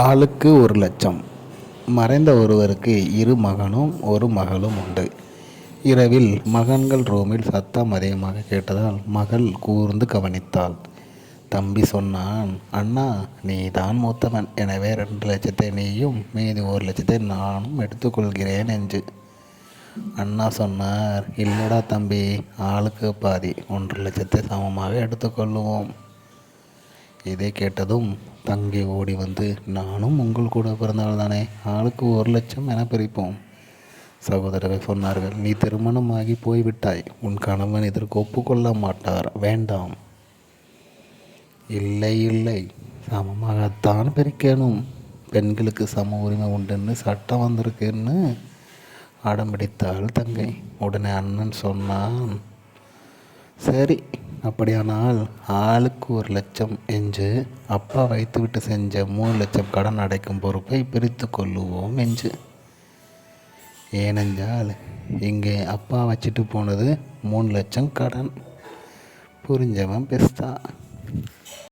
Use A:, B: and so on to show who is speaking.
A: ஆளுக்கு ஒரு லட்சம். மறைந்த ஒருவருக்கு இரு மகனும் ஒரு மகளும் உண்டு. இரவில் மகன்கள் ரூமில் சத்தம் அதிகமாக கேட்டதால் மகள் கூர்ந்து கவனித்தாள். தம்பி சொன்னான் அண்ணா நீ தான் மூத்தவன். எனவே ரெண்டு லட்சத்தை நீயும் மீதி ஒரு லட்சத்தை நானும் எடுத்துக்கொள்கிறேன் என்று. அண்ணா சொன்னார் இல்லடா தம்பி ஆளுக்கு பாதி. ஒன்று லட்சத்தை சமமாக எடுத்துக்கொள்ளுவோம். இதை கேட்டதும் தங்கை ஓடி வந்து நானும் உங்கள் கூட பிறந்தவள் தானே ஆளுக்கு ஒரு லட்சம் என பிரிப்போம். சகோதரர்கள் சொன்னார்கள் நீ திருமணமாகி போய்விட்டாய் உன் கணவன் இதற்கு ஒப்புக்கொள்ள மாட்டார் வேண்டாம். இல்லை இல்லை சமமாகத்தான் பிரிக்கணும் பெண்களுக்கு சம உரிமை உண்டுன்னு சட்டம் வந்திருக்குன்னு அடம்பிடித்தாள் தங்கை. உடனே அண்ணன் சொன்னான் சரி அப்படியானால் ஆளுக்கு ஒரு லட்சம் என்று அப்பா வைத்துவிட்டு செஞ்ச மூணு லட்சம் கடன் அடைக்கும் பொறுப்பை பிரித்து கொள்ளுவோம் என்று. ஏனென்றால் இங்கே அப்பா வச்சுட்டு போனது மூணு லட்சம் கடன். புரிஞ்சவன் பெஸ்தா.